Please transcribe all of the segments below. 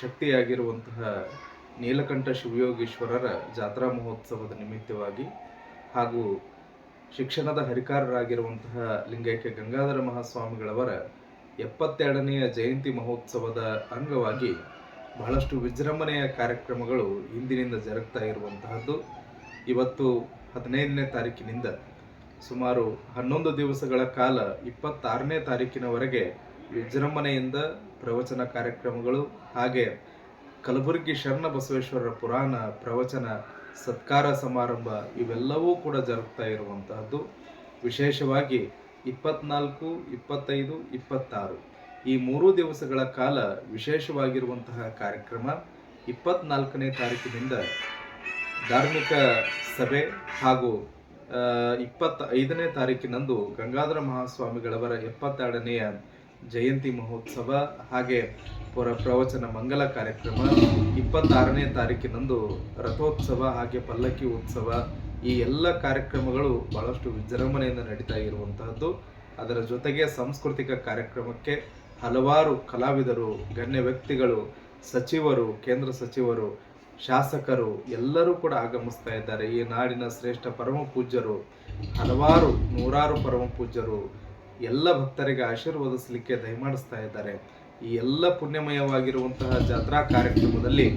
ಶಕ್ತಿಯಾಗಿರುವಂತಹ ನೀಲಕಂಠ ಶಿವಯೋಗೀಶ್ವರರ ಜಾತ್ರಾ ಮಹೋತ್ಸವದ ನಿಮಿತ್ತವಾಗಿ ಹಾಗೂ ಶಿಕ್ಷಣದ ಹರಿಕಾರರಾಗಿರುವಂತಹ ಲಿಂಗೈಕ್ಯ ಗಂಗಾಧರ ಮಹಾಸ್ವಾಮಿಗಳವರ ಎಪ್ಪತ್ತೆರಡನೆಯ ಜಯಂತಿ ಮಹೋತ್ಸವದ ಅಂಗವಾಗಿ ಬಹಳಷ್ಟು ವಿಜೃಂಭಣೆಯ ಕಾರ್ಯಕ್ರಮಗಳು ಇಂದಿನಿಂದ ಜರುಗ್ತಾ ಇರುವಂತಹದ್ದು. ಇವತ್ತು ಹದಿನೈದನೇ ತಾರೀಕಿನಿಂದ ಸುಮಾರು ಹನ್ನೊಂದು ದಿವಸಗಳ ಕಾಲ ಇಪ್ಪತ್ತಾರನೇ ತಾರೀಕಿನವರೆಗೆ ವಿಜೃಂಭಣೆಯಿಂದ ಪ್ರವಚನ ಕಾರ್ಯಕ್ರಮಗಳು ಹಾಗೆ ಕಲಬುರಗಿ ಶರಣ ಬಸವೇಶ್ವರರ ಪುರಾಣ, ಪ್ರವಚನ, ಸತ್ಕಾರ ಸಮಾರಂಭ ಇವೆಲ್ಲವೂ ಕೂಡ ಜರುಗ್ತಾ ಇರುವಂತಹದ್ದು. ವಿಶೇಷವಾಗಿ ಇಪ್ಪತ್ನಾಲ್ಕು, ಇಪ್ಪತ್ತೈದು, ಇಪ್ಪತ್ತಾರು ಈ ಮೂರು ದಿವಸಗಳ ಕಾಲ ವಿಶೇಷವಾಗಿರುವಂತಹ ಕಾರ್ಯಕ್ರಮ ಇಪ್ಪತ್ನಾಲ್ಕನೇ ತಾರೀಕಿನಿಂದ ಧಾರ್ಮಿಕ ಸಭೆ ಹಾಗೂ ಇಪ್ಪತ್ತ ಐದನೇ ತಾರೀಕಿನಂದು ಗಂಗಾಧರ ಮಹಾಸ್ವಾಮಿಗಳವರ ಎಪ್ಪತ್ತೆರಡನೆಯ ಜಯಂತಿ ಮಹೋತ್ಸವ ಹಾಗೆ ಪುರ ಪ್ರವಚನ ಮಂಗಲ ಕಾರ್ಯಕ್ರಮ ಇಪ್ಪತ್ತಾರನೇ ತಾರೀಕಿನಂದು ರಥೋತ್ಸವ ಹಾಗೆ ಪಲ್ಲಕ್ಕಿ ಉತ್ಸವ ಈ ಎಲ್ಲ ಕಾರ್ಯಕ್ರಮಗಳು ಬಹಳಷ್ಟು ವಿಜೃಂಭಣೆಯಿಂದ ನಡೀತಾ ಇರುವಂತಹದ್ದು. ಅದರ ಜೊತೆಗೆ ಸಾಂಸ್ಕೃತಿಕ ಕಾರ್ಯಕ್ರಮಕ್ಕೆ ಹಲವಾರು ಕಲಾವಿದರು, ಗಣ್ಯ ವ್ಯಕ್ತಿಗಳು, ಸಚಿವರು, ಕೇಂದ್ರ ಸಚಿವರು, ಶಾಸಕರು ಎಲ್ಲರೂ ಕೂಡ ಆಗಮಿಸ್ತಾ ಇದ್ದಾರೆ. ಈ ನಾಡಿನ ಶ್ರೇಷ್ಠ ಪರಮ ಪೂಜ್ಯರು ಹಲವಾರು ನೂರಾರು ಪರಮ ಪೂಜ್ಯರು ಎಲ್ಲ ಭಕ್ತರಿಗೆ ಆಶೀರ್ವದಿಸಲಿಕ್ಕೆ ದಯಮಾಡಿಸ್ತಾ ಇದ್ದಾರೆ. ಈ ಎಲ್ಲ ಪುಣ್ಯಮಯವಾಗಿರುವಂತಹ ಜಾತ್ರಾ ಕಾರ್ಯಕ್ರಮದಲ್ಲಿ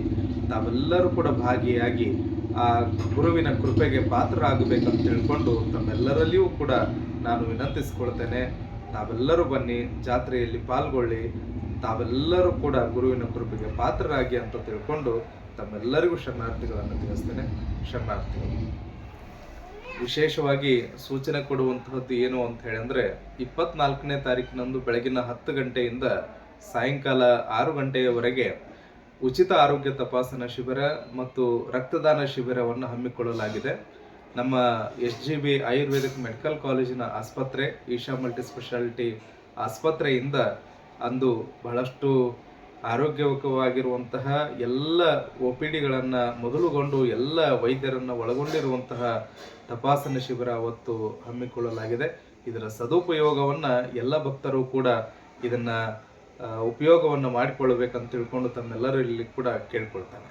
ತಾವೆಲ್ಲರೂ ಕೂಡ ಭಾಗಿಯಾಗಿ ಆ ಗುರುವಿನ ಕೃಪೆಗೆ ಪಾತ್ರರಾಗಬೇಕಂತ ತಿಳ್ಕೊಂಡು ತಮ್ಮೆಲ್ಲರಲ್ಲಿಯೂ ಕೂಡ ನಾನು ವಿನಂತಿಸಿಕೊಳ್ತೇನೆ. ತಾವೆಲ್ಲರೂ ಬನ್ನಿ, ಜಾತ್ರೆಯಲ್ಲಿ ಪಾಲ್ಗೊಳ್ಳಿ. ತಾವೆಲ್ಲರೂ ಕೂಡ ಗುರುವಿನ ಕೃಪೆಗೆ ಪಾತ್ರರಾಗಿ ಅಂತ ತಿಳ್ಕೊಂಡು ತಮ್ಮೆಲ್ಲರಿಗೂ ಶರಣಾರ್ಥಿಗಳನ್ನು ತಿಳಿಸ್ತೇನೆ. ಶರಣಾರ್ಥಿಗಳು ವಿಶೇಷವಾಗಿ ಸೂಚನೆ ಕೊಡುವಂತಹದ್ದು ಏನು ಅಂತ ಹೇಳಿದ್ರೆ ಇಪ್ಪತ್ನಾಲ್ಕನೇ ತಾರೀಕಿನಂದು ಬೆಳಗಿನ ಹತ್ತು ಗಂಟೆಯಿಂದ ಸಾಯಂಕಾಲ ಆರು ಗಂಟೆಯವರೆಗೆ ಉಚಿತ ಆರೋಗ್ಯ ತಪಾಸಣಾ ಶಿಬಿರ ಮತ್ತು ರಕ್ತದಾನ ಶಿಬಿರವನ್ನು ಹಮ್ಮಿಕೊಳ್ಳಲಾಗಿದೆ. ನಮ್ಮ S G B Ayurvedic medical ಕಾಲೇಜಿನ ಆಸ್ಪತ್ರೆ, ಈಶಾ ಮಲ್ಟಿ ಸ್ಪೆಷಾಲಿಟಿ ಆಸ್ಪತ್ರೆಯಿಂದ ಅಂದು ಬಹಳಷ್ಟು ಆರೋಗ್ಯಕವಾಗಿರುವಂತಹ ಎಲ್ಲ ಒ ಪಿ ಡಿಗಳನ್ನು ಮೊದಲುಗೊಂಡು ಎಲ್ಲ ವೈದ್ಯರನ್ನು ಒಳಗೊಂಡಿರುವಂತಹ ತಪಾಸಣೆ ಶಿಬಿರ ಅವತ್ತು ಹಮ್ಮಿಕೊಳ್ಳಲಾಗಿದೆ. ಇದರ ಸದುಪಯೋಗವನ್ನು ಎಲ್ಲ ಭಕ್ತರು ಕೂಡ ಇದನ್ನ ಉಪಯೋಗವನ್ನು ಮಾಡಿಕೊಳ್ಳಬೇಕಂತ ತಿಳ್ಕೊಂಡು ತಮ್ಮೆಲ್ಲರಲ್ಲಿ ಕೂಡ ಕೇಳ್ಕೊಳ್ತಾನೆ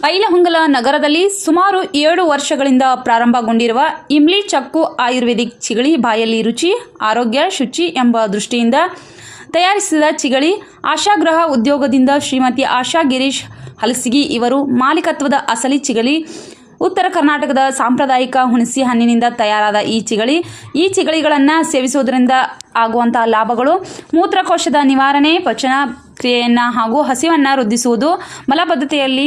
ಬೈಲಹೊಂಗಲ ನಗರದಲ್ಲಿ ಸುಮಾರು ಏಳು ವರ್ಷಗಳಿಂದ ಪ್ರಾರಂಭಗೊಂಡಿರುವ ಇಮ್ಲಿ ಚಕ್ಕು ಆಯುರ್ವೇದಿಕ್ ಚಿಗಳಿ ಬಾಯಲ್ಲಿ ರುಚಿ, ಆರೋಗ್ಯ, ಶುಚಿ ಎಂಬ ದೃಷ್ಟಿಯಿಂದ ತಯಾರಿಸಿದ ಚಿಗಳಿ ಆಶಾಗ್ರಹ ಉದ್ಯೋಗದಿಂದ ಶ್ರೀಮತಿ ಆಶಾ ಗಿರೀಶ್ ಹಲಸಿಗಿ ಇವರು ಮಾಲೀಕತ್ವದ ಅಸಲಿ ಚಿಗಳಿ. ಉತ್ತರ ಕರ್ನಾಟಕದ ಸಾಂಪ್ರದಾಯಿಕ ಹುಣಸಿ ಹಣ್ಣಿನಿಂದ ತಯಾರಾದ ಈ ಚಿಗಳಿ. ಈ ಚಿಗಳಿಗಳನ್ನು ಸೇವಿಸುವುದರಿಂದ ಆಗುವಂತಹ ಲಾಭಗಳು, ಮೂತ್ರಕೋಶದ ನಿವಾರಣೆ ಪಚನ ಕ್ರಿಯೆಯನ್ನು ಹಾಗೂ ಹಸಿವನ್ನು ವೃದ್ಧಿಸುವುದು ಮಲಬದ್ಧತೆಯಲ್ಲಿ